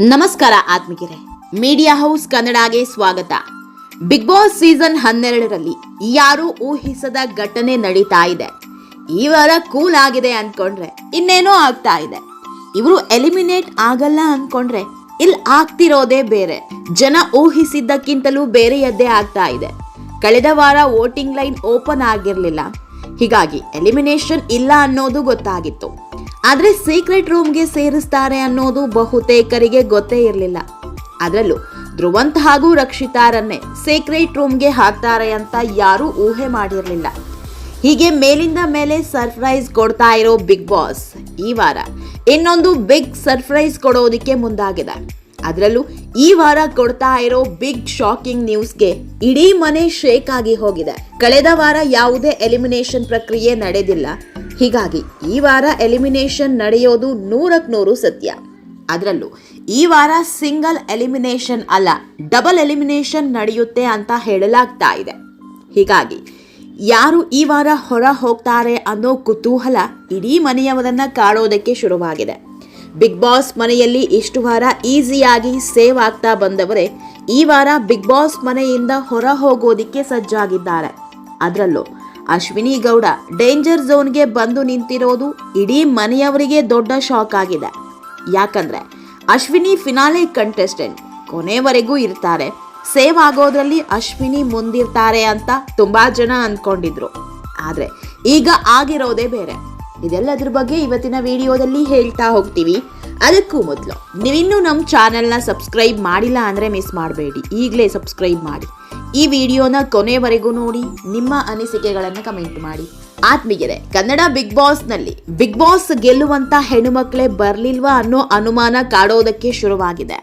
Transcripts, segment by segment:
ನಮಸ್ಕಾರ ಆತ್ಮಿಕರೇ media house ಕನ್ನಡಗೆ ಸ್ವಾಗತ. Big boss season ಹನ್ನೆರಡರಲ್ಲಿ ಯಾರು ಊಹಿಸದ ಘಟನೆ ನಡೀತಾ ಇದೆ. ಈ ವಾರ ಕೂಲ್ ಆಗಿದೆ ಅನ್ಕೊಂಡ್ರೆ ಇನ್ನೇನೋ ಆಗ್ತಾ ಇದೆ. ಇವರು ಎಲಿಮಿನೇಟ್ ಆಗಲ್ಲ ಅನ್ಕೊಂಡ್ರೆ ಇಲ್ಲಿ ಆಗ್ತಿರೋದೇ ಬೇರೆ. ಜನ ಊಹಿಸಿದ್ದಕ್ಕಿಂತಲೂ ಬೇರೆಯದ್ದೇ ಆಗ್ತಾ ಇದೆ. ಕಳೆದ ವಾರ ವೋಟಿಂಗ್ ಲೈನ್ ಓಪನ್ ಆಗಿರಲಿಲ್ಲ. ಹೀಗಾಗಿ ಎಲಿಮಿನೇಷನ್ ಇಲ್ಲ ಅನ್ನೋದು ಗೊತ್ತಾಗಿತ್ತು. ಆದ್ರೆ ಸೀಕ್ರೆಟ್ ರೂಮ್ಗೆ ಸೇರಿಸ್ತಾರೆ ಅನ್ನೋದು ಬಹುತೇಕರಿಗೆ ಗೊತ್ತೇ ಇರಲಿಲ್ಲ. ಅದರಲ್ಲೂ ಧ್ರುವಂತ್ ಹಾಗೂ ರಕ್ಷಿತಾರನ್ನೇ ಸೀಕ್ರೆಟ್ ರೂಮ್ಗೆ ಹಾಕ್ತಾರೆ ಅಂತ ಯಾರೂ ಊಹೆ ಮಾಡಿರಲಿಲ್ಲ. ಹೀಗೆ ಮೇಲಿಂದ ಮೇಲೆ ಸರ್ಪ್ರೈಸ್ ಕೊಡ್ತಾ ಇರೋ ಬಿಗ್ ಬಾಸ್ ಈ ವಾರ ಇನ್ನೊಂದು ಬಿಗ್ ಸರ್ಪ್ರೈಸ್ ಕೊಡೋದಕ್ಕೆ ಮುಂದಾಗಿದೆ. ಅದರಲ್ಲೂ ಈ ವಾರ ಕೊಡ್ತಾ ಇರೋ ಬಿಗ್ ಶಾಕಿಂಗ್ ನ್ಯೂಸ್ಗೆ ಇಡೀ ಮನೆ ಶೇಕ್ ಆಗಿ ಹೋಗಿದೆ. ಕಳೆದ ವಾರ ಯಾವುದೇ ಎಲಿಮಿನೇಷನ್ ಪ್ರಕ್ರಿಯೆ ನಡೆದಿಲ್ಲ. ಹೀಗಾಗಿ ಈ ವಾರ ಎಲಿಮಿನೇಷನ್ ನಡೆಯೋದು ನೂರಕ್ ನೂರು ಸತ್ಯ. ಅದರಲ್ಲೂ ಈ ವಾರ ಸಿಂಗಲ್ ಎಲಿಮಿನೇಷನ್ ಅಲ್ಲ ಡಬಲ್ ಎಲಿಮಿನೇಷನ್ ನಡೆಯುತ್ತೆ ಅಂತ ಹೇಳಲಾಗ್ತಾ ಇದೆ. ಹೀಗಾಗಿ ಯಾರು ಈ ವಾರ ಹೊರ ಹೋಗ್ತಾರೆ ಅನ್ನೋ ಕುತೂಹಲ ಇಡೀ ಮನೆಯವರನ್ನ ಕಾಡೋದಕ್ಕೆ ಶುರುವಾಗಿದೆ. ಬಿಗ್ ಬಾಸ್ ಮನೆಯಲ್ಲಿ ಇಷ್ಟು ವಾರ ಈಸಿಯಾಗಿ ಸೇವ್ ಆಗ್ತಾ ಬಂದವರೇ ಈ ವಾರ ಬಿಗ್ ಬಾಸ್ ಮನೆಯಿಂದ ಹೊರ ಹೋಗೋದಿಕ್ಕೆ ಸಜ್ಜಾಗಿದ್ದಾರೆ. ಅದರಲ್ಲೂ ಅಶ್ವಿನಿ ಗೌಡ ಡೇಂಜರ್ ಝೋನ್ಗೆ ಬಂದು ನಿಂತಿರೋದು ಇಡೀ ಮನೆಯವರಿಗೆ ದೊಡ್ಡ ಶಾಕ್ ಆಗಿದೆ. ಯಾಕಂದ್ರೆ ಅಶ್ವಿನಿ ಫಿನಾಲೆ ಕಂಟೆಸ್ಟೆಂಟ್ ಕೊನೆವರೆಗೂ ಇರ್ತಾರೆ. ಸೇವ್ ಆಗೋದ್ರಲ್ಲಿ ಅಶ್ವಿನಿ ಮುಂದಿರ್ತಾರೆ ಅಂತ ತುಂಬಾ ಜನ ಅಂದ್ಕೊಂಡಿದ್ರು ಆದ್ರೆ ಈಗ ಆಗಿರೋದೇ ಬೇರೆ. ಇದೆಲ್ಲದ್ರ ಬಗ್ಗೆ ಇವತ್ತಿನ ವಿಡಿಯೋದಲ್ಲಿ ಹೇಳ್ತಾ ಹೋಗ್ತೀವಿ. ಅದಕ್ಕೂ ಮೊದಲು. ನೀವಿನ್ನೂ ನಮ್ಮ ಚಾನೆಲ್ನ ಸಬ್ಸ್ಕ್ರೈಬ್ ಮಾಡಿಲ್ಲ ಅಂದರೆ ಮಿಸ್ ಮಾಡಬೇಡಿ. ಈಗಲೇ ಸಬ್ಸ್ಕ್ರೈಬ್ ಮಾಡಿ. ಈ ವಿಡಿಯೋನ ಕೊನೆವರೆಗೂ ನೋಡಿ, ನಿಮ್ಮ ಅನಿಸಿಕೆಗಳನ್ನು ಕಮೆಂಟ್ ಮಾಡಿ. ಆತ್ಮೀಯರೇ, ಕನ್ನಡ ಬಿಗ್ ಬಾಸ್ನಲ್ಲಿ ಬಿಗ್ ಬಾಸ್ ಗೆಲ್ಲುವಂತ ಹೆಣ್ಣುಮಕ್ಕಳೇ ಬರ್ಲಿಲ್ವಾ ಅನ್ನೋ ಅನುಮಾನ ಕಾಡೋದಕ್ಕೆ ಶುರುವಾಗಿದೆ.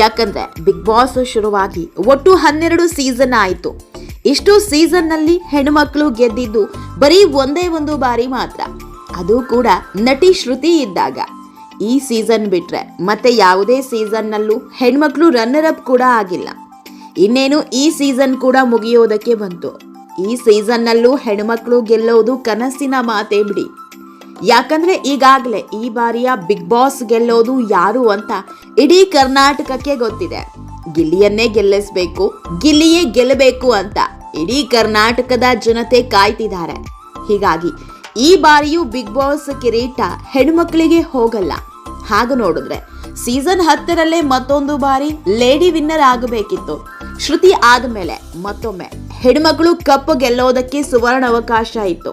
ಯಾಕಂದ್ರೆ ಬಿಗ್ ಬಾಸ್ ಶುರುವಾಗಿ ಒಟ್ಟು ಹನ್ನೆರಡು ಸೀಸನ್ ಆಯಿತು. ಇಷ್ಟು ಸೀಸನ್ನಲ್ಲಿ ಹೆಣ್ಣುಮಕ್ಕಳು ಗೆದ್ದಿದ್ದು ಬರೀ ಒಂದೇ ಒಂದು ಬಾರಿ ಮಾತ್ರ. ಅದು ಕೂಡ ನಟಿ ಶ್ರುತಿ ಇದ್ದಾಗ. ಈ ಸೀಸನ್ ಬಿಟ್ಟರೆ ಮತ್ತೆ ಯಾವುದೇ ಸೀಸನ್ನಲ್ಲೂ ಹೆಣ್ಮಕ್ಳು ರನ್ನರ್ ಅಪ್ ಕೂಡ ಆಗಿಲ್ಲ. ಇನ್ನೇನು ಈ ಸೀಸನ್ ಕೂಡ ಮುಗಿಯೋದಕ್ಕೆ ಬಂತು. ಈ ಸೀಸನ್ನಲ್ಲೂ ಹೆಣ್ಮಕ್ಳು ಗೆಲ್ಲೋದು ಕನಸಿನ ಮಾತೇ ಬಿಡಿ. ಯಾಕಂದ್ರೆ ಈಗಾಗಲೇ ಈ ಬಾರಿಯ ಬಿಗ್ ಬಾಸ್ ಗೆಲ್ಲೋದು ಯಾರು ಅಂತ ಇಡೀ ಕರ್ನಾಟಕಕ್ಕೆ ಗೊತ್ತಿದೆ. ಗಿಲ್ಲಿಯನ್ನೇ ಗೆಲ್ಲಿಸ್ಬೇಕು, ಗಿಲ್ಲಿಯೇ ಗೆಲ್ಲಬೇಕು ಅಂತ ಇಡೀ ಕರ್ನಾಟಕದ ಜನತೆ ಕಾಯ್ತಿದ್ದಾರೆ. ಹೀಗಾಗಿ ಈ ಬಾರಿಯೂ ಬಿಗ್ ಬಾಸ್ ಕಿರೀಟ ಹೆಣ್ಮಕ್ಳಿಗೆ ಹೋಗಲ್ಲ. ಹಾಗೆ ನೋಡಿದ್ರೆ ಸೀಸನ್ ಹತ್ತರಲ್ಲೇ ಮತ್ತೊಂದು ಬಾರಿ ಲೇಡಿ ವಿನ್ನರ್ ಆಗಬೇಕಿತ್ತು. ಶ್ರುತಿ ಆದಮೇಲೆ ಮತ್ತೊಮ್ಮೆ ಹೆಣ್ಮಕ್ಳು ಕಪ್ ಗೆಲ್ಲೋದಕ್ಕೆ ಸುವರ್ಣ ಅವಕಾಶ ಇತ್ತು.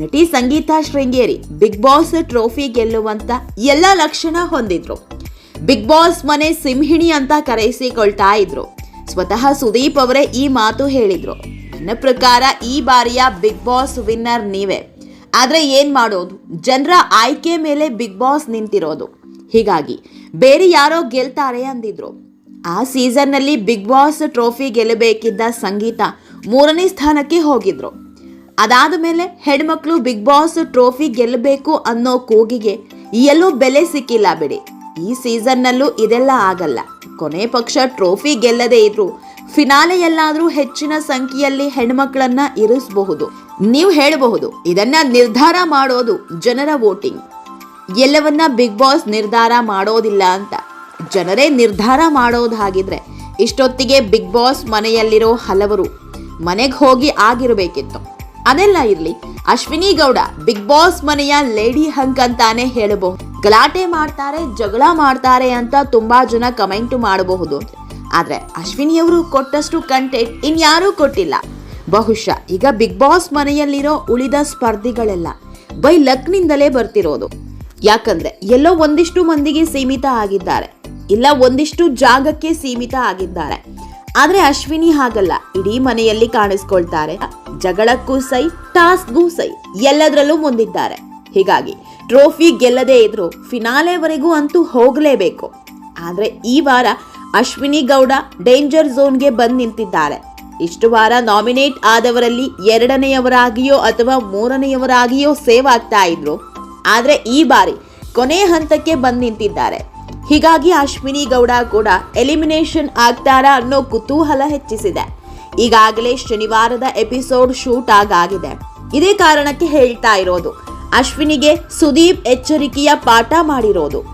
ನಟಿ Sangeetha Sringeri Bigg Boss trophy ಗೆಲ್ಲುವಂತ ಎಲ್ಲ ಲಕ್ಷಣ ಹೊಂದಿದ್ರು. ಬಿಗ್ ಬಾಸ್ ಮನೆ ಸಿಂಹಿಣಿ ಅಂತ ಕರೆಸಿಕೊಳ್ತಾ ಇದ್ರು. ಸ್ವತಃ ಸುದೀಪ್ ಅವರೇ ಈ ಮಾತು ಹೇಳಿದ್ರು. ನನ್ನ ಪ್ರಕಾರ ಈ ಬಾರಿಯ ಬಿಗ್ ಬಾಸ್ ವಿನ್ನರ್ ನೀವೇ. ಆದ್ರೆ ಏನು ಮಾಡೋದು? ಜನರ ಆಯ್ಕೆ ಮೇಲೆ ಬಿಗ್ ಬಾಸ್ ನಿಂತಿರೋದು. ಹೀಗಾಗಿ ಬೇರೆ ಯಾರೋ ಗೆಲ್ತಾರೆ ಅಂದಿದ್ರು. ಆ ಸೀಸನ್ನಲ್ಲಿ ಬಿಗ್ ಬಾಸ್ ಟ್ರೋಫಿ ಗೆಲ್ಲಬೇಕಿದ್ದ ಸಂಗೀತ ಮೂರನೇ ಸ್ಥಾನಕ್ಕೆ ಹೋಗಿದ್ರು. ಅದಾದ ಮೇಲೆ ಹೆಣ್ಮಕ್ಳು ಬಿಗ್ ಬಾಸ್ ಟ್ರೋಫಿ ಗೆಲ್ಲಬೇಕು ಅನ್ನೋ ಕೂಗಿಗೆ ಎಲ್ಲೂ ಬೆಲೆ ಸಿಕ್ಕಿಲ್ಲ ಬಿಡಿ. ಈ ಸೀಸನ್ನಲ್ಲೂ ಇದೆಲ್ಲ ಆಗಲ್ಲ. ಕೊನೆ ಪಕ್ಷ ಟ್ರೋಫಿ ಗೆಲ್ಲದೇ ಇದ್ರು. ಫಿನಾಲೆಯಲ್ಲಾದ್ರೂ ಹೆಚ್ಚಿನ ಸಂಖ್ಯೆಯಲ್ಲಿ ಹೆಣ್ಮಕ್ಳನ್ನ ಇರಿಸಬಹುದು. ನೀವು ಹೇಳಬಹುದು, ಇದನ್ನ ನಿರ್ಧಾರ ಮಾಡೋದು ಜನರ ವೋಟಿಂಗ್. ಎಲ್ಲವನ್ನ ಬಿಗ್ ಬಾಸ್ ನಿರ್ಧಾರ ಮಾಡೋದಿಲ್ಲ ಅಂತ. ಜನರೇ ನಿರ್ಧಾರ ಮಾಡೋದಾಗಿದ್ರೆ ಇಷ್ಟೊತ್ತಿಗೆ ಬಿಗ್ ಬಾಸ್ ಮನೆಯಲ್ಲಿರೋ ಹಲವರು ಮನೆಗೆ ಹೋಗಿ ಆಗಿರಬೇಕಿತ್ತು. ಅದೆಲ್ಲ ಇರಲಿ, ಅಶ್ವಿನಿ ಗೌಡ ಬಿಗ್ ಬಾಸ್ ಮನೆಯ ಲೇಡಿ ಹಂಕ್ ಅಂತಾನೆ ಹೇಳಬಹುದು. ಗಲಾಟೆ ಮಾಡ್ತಾರೆ, ಜಗಳ ಮಾಡ್ತಾರೆ ಅಂತ ತುಂಬಾ ಜನ ಕಮೆಂಟ್ ಮಾಡಬಹುದು. ಆದ್ರೆ ಅಶ್ವಿನಿಯವರು ಕೊಟ್ಟಷ್ಟು ಕಂಟೆಂಟ್ ಇನ್ಯಾರೂ ಕೊಟ್ಟಿಲ್ಲ. ಬಹುಶಃ ಈಗ ಬಿಗ್ ಬಾಸ್ ಮನೆಯಲ್ಲಿರೋ ಉಳಿದ ಸ್ಪರ್ಧಿಗಳೆಲ್ಲ ಬೈ ಲಕ್ನಿಂದಲೇ ಬರ್ತಿರೋದು. ಯಾಕಂದ್ರೆ ಎಲ್ಲೋ ಒಂದಿಷ್ಟು ಮಂದಿಗೆ ಸೀಮಿತ ಆಗಿದ್ದಾರೆ. ಇಲ್ಲ ಒಂದಿಷ್ಟು ಜಾಗಕ್ಕೆ ಸೀಮಿತ ಆಗಿದ್ದಾರೆ. ಆದ್ರೆ ಅಶ್ವಿನಿ ಹಾಗಲ್ಲ. ಇಡೀ ಮನೆಯಲ್ಲಿ ಕಾಣಿಸ್ಕೊಳ್ತಾರೆ. ಜಗಳಕ್ಕೂ ಸೈ, ಟಾಸ್ಕ್ಗೂ ಸೈ, ಎಲ್ಲದರಲ್ಲೂ ಮುಂದಿದ್ದಾರೆ. ಹೀಗಾಗಿ ಟ್ರೋಫಿ ಗೆಲ್ಲದೇ ಇದ್ರು ಫಿನಾಲೆವರೆಗೂ ಅಂತೂ ಹೋಗಲೇಬೇಕು. ಆದರೆ ಈ ವಾರ ಅಶ್ವಿನಿ ಗೌಡ ಡೇಂಜರ್ ಝೋನ್ಗೆ ಬಂದು ನಿಂತಿದ್ದಾರೆ. ಇಷ್ಟು ವಾರ ನಾಮಿನೇಟ್ ಆದವರಲ್ಲಿ ಎರಡನೆಯವರಾಗಿಯೋ ಅಥವಾ ಮೂರನೆಯವರಾಗಿಯೋ ಸೇವ್ ಆಗ್ತಾ ಇದ್ರು. ಆದ್ರೆ ಈ ಬಾರಿ ಕೊನೆ ಹಂತಕ್ಕೆ ಬಂದು ನಿಂತಿದ್ದಾರೆ. ಹೀಗಾಗಿ ಅಶ್ವಿನಿ ಗೌಡ ಕೂಡ ಎಲಿಮಿನೇಷನ್ ಆಗ್ತಾರಾ ಅನ್ನೋ ಕುತೂಹಲ ಹೆಚ್ಚಿಸಿದೆ. ಈಗಾಗಲೇ ಶನಿವಾರದ ಎಪಿಸೋಡ್ ಶೂಟ್ ಆಗಾಗಿದೆ. ಇದೇ ಕಾರಣಕ್ಕೆ ಹೇಳ್ತಾ ಇರೋದು. ಅಶ್ವಿನಿಗೆ ಸುದೀಪ್ ಎಚ್ಚರಿಕೆಯ ಪಾಠ ಮಾಡಿರೋದು.